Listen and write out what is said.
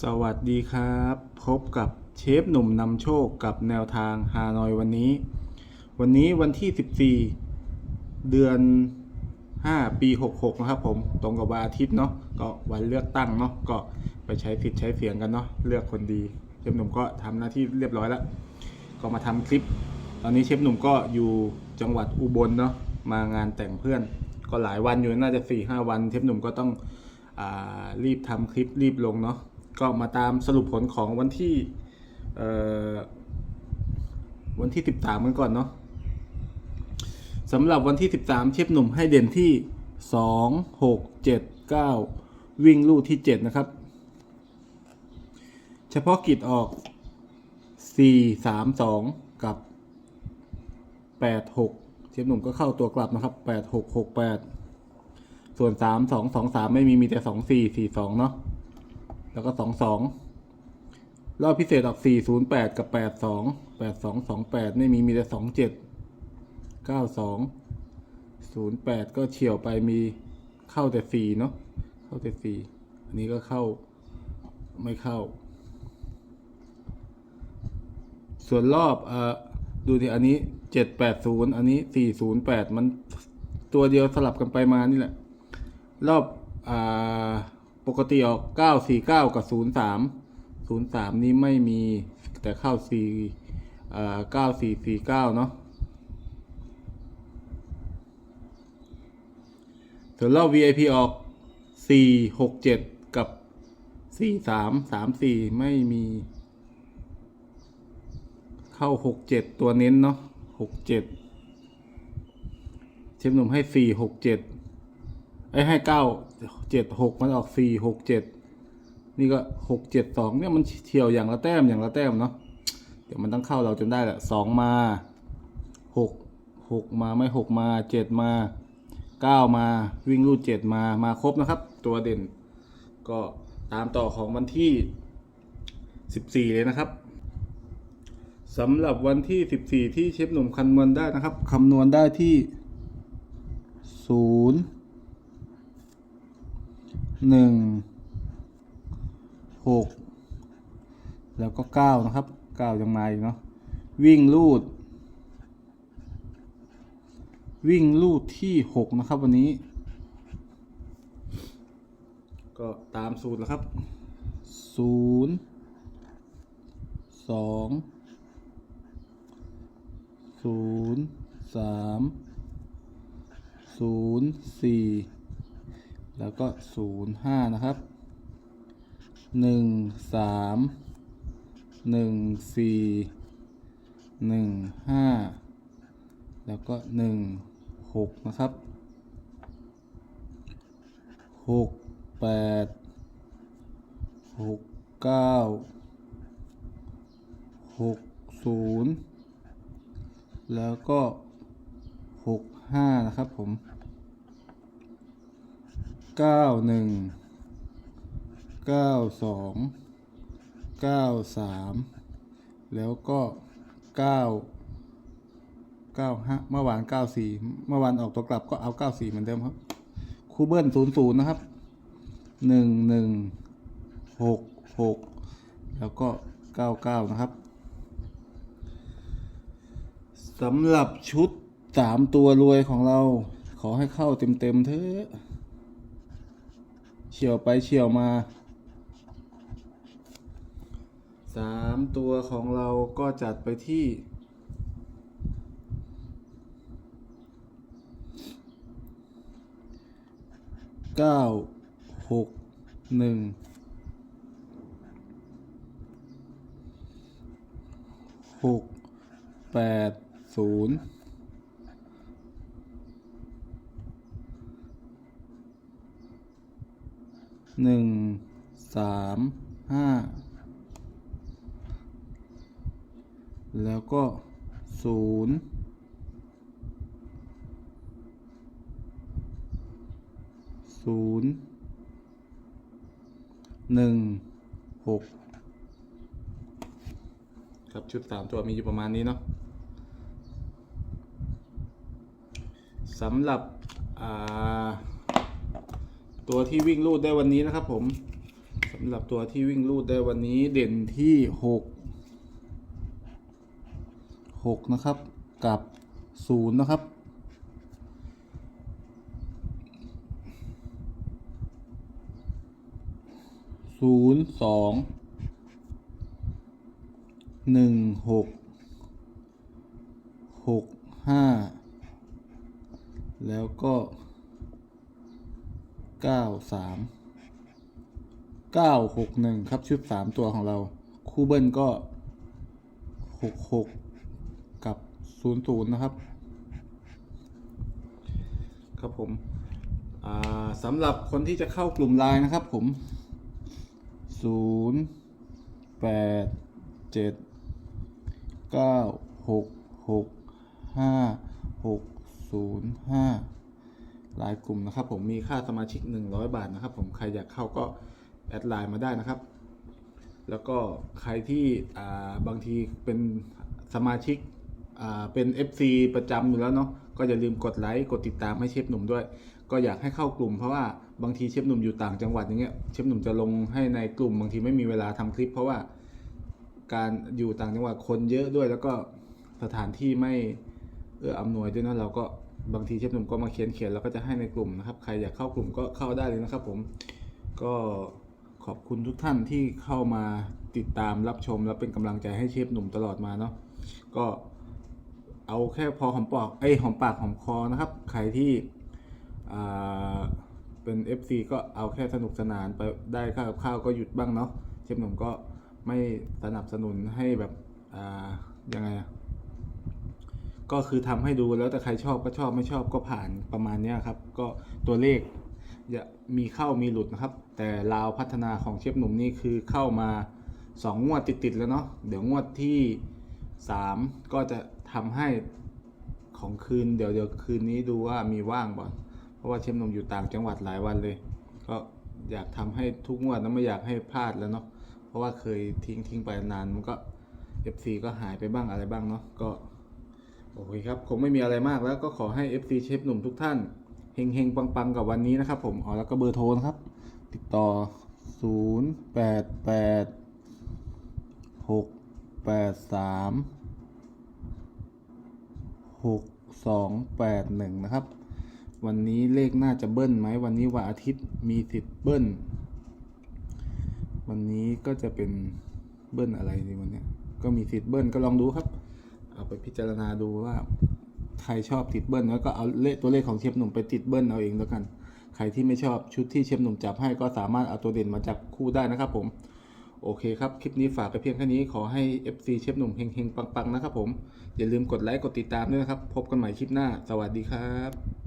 สวัสดีครับ พบกับเชฟหนุ่มนำโชคกับแนวทางฮานอยวันนี้ วันนี้วันที่ 14 เดือน 5 ปี 66 นะครับผมตรงกับวันอาทิตย์เนาะก็วันเลือกตั้งเนาะก็ไปใช้สิทธิ์ใช้เสียงกันเนาะเลือกคนดี เชฟหนุ่มก็ทำหน้าที่เรียบร้อยแล้ว ก็มาทำคลิป ตอนนี้เชฟหนุ่มก็อยู่จังหวัดอุบลเนาะมางานแต่งเพื่อน ก็หลายวันอยู่น่าจะ4ี่ห้าวัน เชฟหนุ่มก็ต้องอรีบทำคลิปรีบลงเนาะ ก็มาตามสรุปผลของวันที่วันที่ 13 กันก่อนเนาะสำหรับวันที่ 13 เชฟหนุ่มให้เด่นที่ 2 6 7 9 วิ่งลู่ที่ 7 นะครับ เฉพาะกิจออก 4 3 2 กับ 8 6 เชฟหนุ่มก็เข้าตัวกลับนะครับ 8 6 6 8 ส่วน 3 2 2 3 ไม่มีมีแต่ 2 4 4 2 เนาะ แล้วก็2 2รอบพิเศษออก4 0 8กับ8 2 8 2 2 8ไม่มีมีแต่2 7 9 2 0 8ก็เฉียวไปมีเข้าแต่4เนาะเข้าแต่4อันนี้ก็เข้าไม่เข้า ส่วนรอบเอ่อดูดิอันนี้เจ็ดแปดศูนย์อันนี้สี่ศูนย์แปดมันตัวเดียวสลับกันไปมานี่แหละ รอบอ่า ปกติออกเก้าสี่เก้ากับศูนย์สามศูนย์สามนี้ไม่มีแต่เข้าสี่อ่าเก้าสี่สี่เก้าเนาะส่วนรอบ VIP ออกสี่หกเจ็ดกับสี่สามสามสี่ไม่มี เข้าหกเจ็ดตัวเน้นเนาะหกเจ็ดเชฟหนุ่มให้สี่หกเจ็ด ไอ้ให้เก้าเจ็ดหกมันออกสี่หกเจ็ดนี่ก็หกเจ็ดสองเนี่ยมันเฉียวอย่างละแต้มอย่างละแต้มเนาะเดี๋ยวมันต้องเข้าเราจนได้แหละสองมาหกหกมาไม่หกมาเจ็ดมาเก้ามาวิ่งรูดเจ็ดมามาครบนะครับ ตัวเด่น ก็ตามต่อของวันที่สิบสี่เลยนะครับสำหรับวันที่14ที่เชฟหนุ่มคำนวณได้นะครับคำนวณได้ที่ 0 1 6แล้วก็9นะครับ9ยังมาอีกเนาะวิ่งลูด วิ่งลูดที่6นะครับวันนี้ ก็ตามสูตรแล้วครับ0 2ศูนย์สามศูนย์สี่ แล้วก็ศูนย์ห้านะครับหนึ่งสามหนึ่งสี่หนึ่งห้าแล้วก็หนึ่งหกนะครับหกแปดหกเก้าหกศูนย์แล้วก็หกห้านะครับผม เก้าหนึ่งเก้าสองเก้าสามแล้วก็เก้าเก้าห้าเมื่อวานเก้าสี่เมื่อวานออกตัวกลับก็เอาเก้าสี่เหมือนเดิมครับคูเบิลศูนย์ศูนย์นะครับหนึ่งหนึ่งหกหกแล้วก็เก้าเก้านะครับสำหรับชุดสามตัวรวยของเราขอให้เข้าเต็มๆเถอะ เฉี่ยวไปเฉี่ยวมาสามตัวของเราก็จัดไปที่เก้าหกหนึ่งหกแปดศูนย์ หนึ่งสามห้าแล้วก็ศูนย์ศูนย์หนึ่งหกครับชุดสามตัวมีอยู่ประมาณนี้เนาะสำหรับอ่า ตัวที่วิ่งลูดได้วันนี้นะครับผมสำหรับตัวที่วิ่งรูดได้วันนี้เด่นที่หกหกนะครับ กับศูนย์นะครับ ศูนย์สองหนึ่งหกหกห้าแล้วก็ เก้าสามเก้าหกหนึ่งครับชุดสามตัวของเรา คู่เบิ้ลก็หกหกกับศูนย์ศูนย์นะครับ ครับผมสำหรับคนที่จะเข้ากลุ่มไลน์นะครับผมศูนย์แปดเจ็ดเก้าหกหกห้าหกศูนย์ห้า ลายกลุ่มนะครับ ผมมีค่าสมาชิก 100 บาทนะครับ ผมใครอยากเข้าก็แอดไลน์มาได้นะครับ แล้วก็ใครที่บางทีเป็นสมาชิกเป็น FC ประจำอยู่แล้วเนาะก็อย่าลืมกดไลค์กดติดตามให้เชฟหนุ่มด้วย ก็อยากให้เข้ากลุ่มเพราะว่าบางทีเชฟหนุ่มอยู่ต่างจังหวัดอย่างเงี้ยเชฟหนุ่มจะลงให้ในกลุ่มบางทีไม่มีเวลาทำคลิป เพราะว่าการอยู่ต่างจังหวัดคนเยอะด้วย แล้วก็สถานที่ไม่เอื้ออำนวยด้วยนะเราก็ บางทีเชฟหนุ่มก็มาเขียนเขียนแล้วก็จะให้ในกลุ่มนะครับ ใครอยากเข้ากลุ่มก็เข้าได้เลยนะครับผมก็ขอบคุณทุกท่านที่เข้ามาติดตามรับชม และเป็นกำลังใจให้เชฟหนุ่มตลอดมาเนาะก็เอาแค่พอหอมปากเอ้ยหอมปากหอมคอนะครับ ใครที่เป็น FC ก็เอาแค่สนุกสนานไปได้ข้าวกับข้าวก็หยุดบ้างเนาะเชฟหนุ่มก็ไม่สนับสนุนให้แบบอ่ายังไงอะ ก็คือทำให้ดูแล้วแต่ใครชอบก็ชอบไม่ชอบก็ผ่านประมาณนี้ครับ ก็ตัวเลขอย่ามีเข้ามีหลุดนะครับ แต่ลาวพัฒนาของเชฟหนุ่มนี่คือเข้ามาสองงวดติดๆแล้วเนาะเดี๋ยวงวดที่สามก็จะทำให้ของคืนเดี๋ยวเดี๋ยวคืนนี้ดูว่ามีว่างบ่เพราะว่าเชฟหนุ่มอยู่ต่างจังหวัดหลายวันเลย ก็อยากทำให้ทุกงวดนะไม่อยากให้พลาดแล้วเนาะเพราะว่าเคยทิ้งทิ้งไปนานมันก็ FC ก็หายไปบ้างอะไรบ้างเนาะก็ โอเคครับ คงไม่มีอะไรมากแล้วก็ขอให้ FC เชฟหนุ่มทุกท่านเฮงเฮงปังปังๆ กับวันนี้นะครับ ผมอ๋อแล้วก็เบอร์โทรนะครับ ติดต่อ 0 8 8หกแปดสามหกสองแปดหนึ่งนะครับ วันนี้เลขน่าจะเบิ้ลไหมวันนี้วันอาทิตย์มีสิทธิ์เบิ้ล วันนี้ก็จะเป็นเบิ้ลอะไรดีวันนี้ก็มีสิทธิ์เบิ้ลก็ลองดูครับ เอาไปพิจารณาดูว่าใครชอบติดเบิ้ลแล้วก็เอาเลขตัวเลขของเชฟหนุ่มไปติดเบิ้ลเอาเองแล้วกัน ใครที่ไม่ชอบชุดที่เชฟหนุ่มจับให้ก็สามารถเอาตัวเด่นมาจับคู่ได้นะครับผม โอเคครับ คลิปนี้ฝากไปเพียงแค่นี้ขอให้ FC เชฟหนุ่มเฮงๆ ปังๆ นะครับผม อย่าลืมกดไลค์กดติดตามด้วยนะครับ พบกันใหม่คลิปหน้า สวัสดีครับ